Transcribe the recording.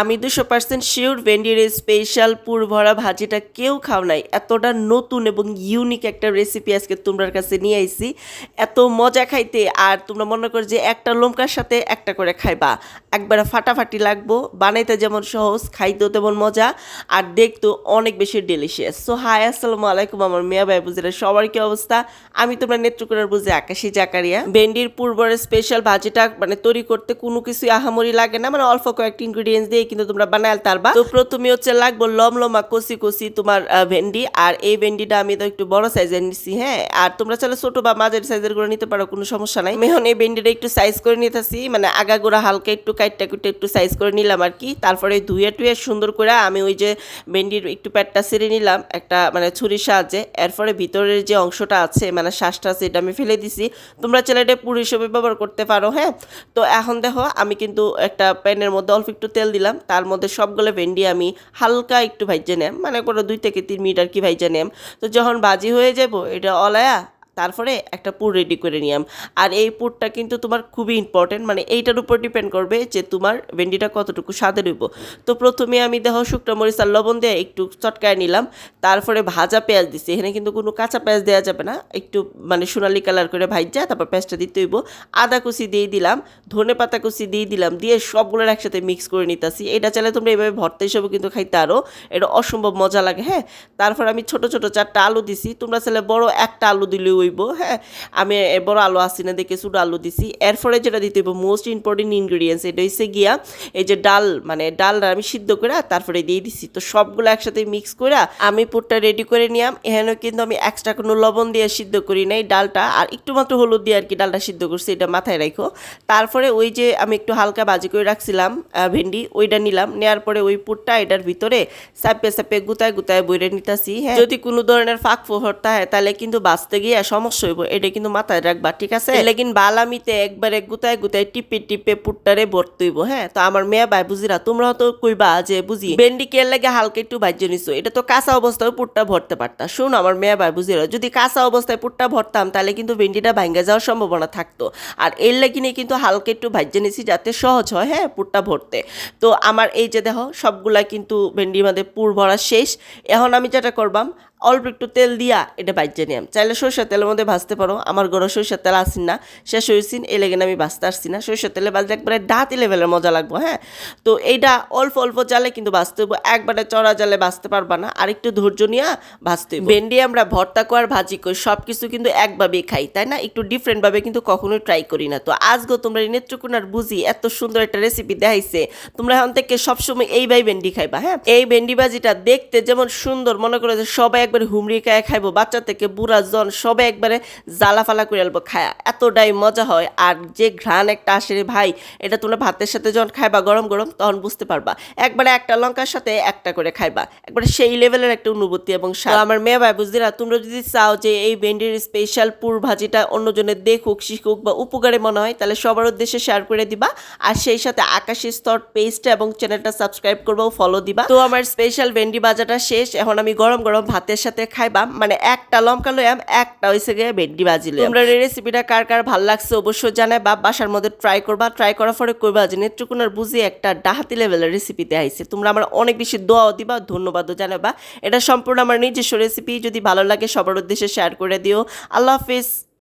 আমি দুশো percent sure ভেন্ডির এই স্পেশাল পুর ভরা ভাজিটা কেউ খাও নাই। এতটা নতুন এবং ইউনিক একটা রেসিপি আজকে তোমরার কাছে নিয়ে আইছি। এত মজা খাইতে আর তোমরা মনে করো যে একটা লঙ্কার সাথে একটা করে খাইবা। একবারে ফাটাফাটি লাগবো, বানাইতে যেমন সহজ, খাইতেও তেমন মজা আর দেখতেও অনেক বেশি ডেলিশিয়াস সো হাই আসসালামু আলাইকুম আমার মেয়া ভাই বুঝে সবার কি অবস্থা? আমি তোমরা নেত্রকোনার বুঝে আকাশি জাকারিয়া। ভেন্ডির পূর্বরের স্পেশাল ভাজিটা মানে তৈরি করতে কোনো কিছুই আহামরি লাগে না মানে অল্প কয়েকটি ইনগ্রিডিয়েন্টস দিয়ে কিন্তু তোমরা বানায় তারবা। তো প্রথমে হচ্ছে লাগবো লমলমা কষি কষি তোমার ভেন্ডি। আর এই ভেন্ডিটা আমি তো একটু বড় সাইজের নিছি হ্যাঁ? আর তোমরা চাইলে ছোট বা মাঝারি সাইজেরগুলো নিতে পারো, কোনো সমস্যা নাই। এখন এই ভেন্ডিটা একটু সাইজ করে নিতেছি মানে আগাগোড়া হালকা একটু কাইটটা কুইটটা একটু সাইজ করে নিলাম আর কি। তারপরে ধুয়ে টুয়ে সুন্দর করে আমি ওই যে ভেন্ডির একটু প্যাটটা ছেড়ে নিলাম, একটা মানে ছুরির সাহায্যে। এরপরে ভিতরের যে অংশটা আছে মানে শ্বাসটা আছে, এটা আমি ফেলে দিছি। তোমরা চাইলে এটা পুরো হিসেবে ব্যবহার করতে পারো হ্যাঁ? তো এখন দেখো, আমি কিন্তু একটা প্যানের মধ্যে অল্প একটু তেল দিলাম। তার মধ্যে সবগুলো ভেন্ডি আমি হালকা একটু ভাইজে নেম। মানে কোনো দুই থেকে তিন মিনিট আর কি ভাইজে নেম। তো যখন বাজি হয়ে যাব, এটা অলায়া তারপরে একটা পুর রেডি করে নিলাম। আর এই পুরটা কিন্তু তোমার খুবই ইম্পর্টেন্ট মানে এইটার উপর ডিপেন্ড করবে যে তোমার ভেন্ডিটা কতটুকু স্বাদে রইব। তো প্রথমে আমি দেখো শুকনো মরিচ আর লবণ দিয়ে একটু চটকায় নিলাম। তারপরে ভাজা পেঁয়াজ দিছি। এখানে কিন্তু কোনো কাঁচা পেঁয়াজ দেওয়া যাবে না। একটু মানে সোনালি কালার করে ভাইজা, তারপর পেঁয়াজটা দিতে হইব আদা কুচি দিয়ে দিলাম, ধনে পাতা কুচি দিয়ে দিলাম, দিয়ে সবগুলোর একসাথে মিক্স করে নিতেছি। এটা চাইলে তোমরা এইভাবে ভর্তা হিসেবে কিন্তু খাইতে আরও এটা অসম্ভব মজা লাগে হ্যাঁ? তারপর আমি ছোট ছোট চারটা আলু দিছি। তোমরা চাইলে বড় একটা আলু দিলে হইব হ্যাঁ? আমি বড় আলু আসি না দেখে ছোটো আলু দিছি। এরপরে যেটা দিতে হইব মোস্ট ইম্পর্টেন্ট ইনগ্রিডিয়েন্টস এটা হচ্ছে গিয়া এই যে ডাল মানে ডালটা আমি সিদ্ধ করে তারপরে দিয়ে দিছি। তো সবগুলো একসাথে মিক্স করে আমি পুরটা রেডি করে নিলাম। এখানে কিন্তু আমি এক্সট্রা কোনো লবণ দিয়ে সিদ্ধ করি নাই ডালটা। আর একটু মাত্র হলুদ দিয়ে আর কি ডালটা সিদ্ধ করছি, এটা মাথায় রাখো তারপরে ওই যে আমি একটু হালকা ভাজি করে রাখছিলাম ভেন্ডি, ওইটা নিলাম। নেওয়ার পরে ওই পুরটা এটার ভিতরে সাপে সাপে গুতায় গুতায় বইরে নিতাছি হ্যাঁ? যদি কোনো ধরনের ফাঁক ফোহরতা হয় তাহলে কিন্তু বাঁচতে গিয়ে সমস্যা হইব, এটা কিন্তু মাথায় রাখবা, ঠিক আছে? লেকিন বালামিতে একবারে গুতায় গুতায় টিপে টিপে পুটটারে ভরতে হইব হ্যাঁ? তো আমার মেয়ে ভাই বুঝিরা, তোমরাও তো কইবা যে বুঝি ভেন্ডি কে লাগে হালকা একটু ভাজ্য নিছো, এটা তো কাঁচা অবস্থায় পুটটা ভরতে পারতা। শুন আমার মেয়ে ভাই বুঝিরা, যদি কাঁচা অবস্থায় পুটটা ভরতাম, তাহলে কিন্তু ভেন্ডিটা ভাঙ্গা যাওয়ার সম্ভাবনা থাকতো। আর এর লাগিনে কিন্তু হালকা একটু ভাজ্য নিছি যাতে সহজ হয় হ্যাঁ পুটটা ভরতে। তো আমার এই যে দেখো, সবগুলা কিন্তু ভেন্ডির মধ্যে পুর ভরা শেষ। এখন আমি যেটা করবাম অল্প একটু তেল দিয়া এটা বাজ্যে নিয়াম। চাইলে সরষের তেলের মধ্যে ভাজতে পারো। আমার ঘরে সরষের তেল আসিন না, শেষ হয়েছিন এই লেগে আমি ভাজতে আসছি না। সরষের তেলে বাজলে একবারে ডাতি লেভেলের মজা লাগবো হ্যাঁ? তো এইটা অল্প অল্প জালে কিন্তু ভাজতে হইব। একবারে চড়া জালে ভাজতে পারবা না। আর একটু ধৈর্য নিয়ে ভাজতে হইব। ভেন্ডি আমরা ভর্তা কর ভাজি করি সব কিছু কিন্তু একভাবেই খাই, তাই না? একটু ডিফারেন্টভাবে কিন্তু কখনোই ট্রাই করি না। তো আজকেও তোমরা এই নেত্রকোনার বুঝি এত সুন্দর একটা রেসিপি দেখাইছে। তোমরা এখন থেকে সবসময় এই ভাই ভেন্ডি খাইবা হ্যাঁ? এই ভেন্ডি ভাজিটা দেখতে যেমন সুন্দর, মনে করে যে সবাই একবারে হুমড়ি খায় খাইবো। বাচ্চা থেকে বুড়া জন সবাই একবারে জ্বালা ফালা করে আলবো খায়া এতটাই মজা হয়। আর যে ঘ্রাণ একটা আসে রে ভাই এটা তোমরা ভাতের সাথে যখন খাইবা গরম গরম তখন বুঝতে পারবা। একবারে একটা লঙ্কার সাথে একটা করে খাইবা। একবারে সেই লেভেলের একটা অনুভূতি এবং আমার মেয়ে ভাই বুঝদিরা তোমরা যদি চাও যে এই ভেন্ডির স্পেশাল পুর ভাজিটা অন্যজনের দেখুক শিখুক বা উপকারে মনে হয় তাহলে সবার উদ্দেশ্যে শেয়ার করে দিবা। আর সেই সাথে আকাশি স্তর পেজটা এবং চ্যানেলটা সাবস্ক্রাইব করব ফলো দিবা। তো আমার স্পেশাল ভেন্ডি ভাজাটা শেষ। এখন আমি গরম গরম ভাতের সাথে খাইবাম। মানে একটা লঙ্কা লইয়াম, একটা হইছে গিয়ে ভেন্ডি ভাজি লইয়াম। তোমরা এই রেসিপিটা কার কার ভালো লাগছে অবশ্যই জানাই, বা বাসার মধ্যে ট্রাই করবা। ট্রাই করার পরে করবা যে নেত্রকোনার বুঝি একটা ডাহাতি লেভেলের রেসিপিতে আইছে। তোমরা আমার অনেক বেশি দোয়াও দিবা, ধন্যবাদও জানাবা এটা সম্পূর্ণ আমার নিজস্ব রেসিপি যদি ভালো লাগে সবার উদ্দেশ্যে শেয়ার করে দিও। আল্লাহ হাফিজ।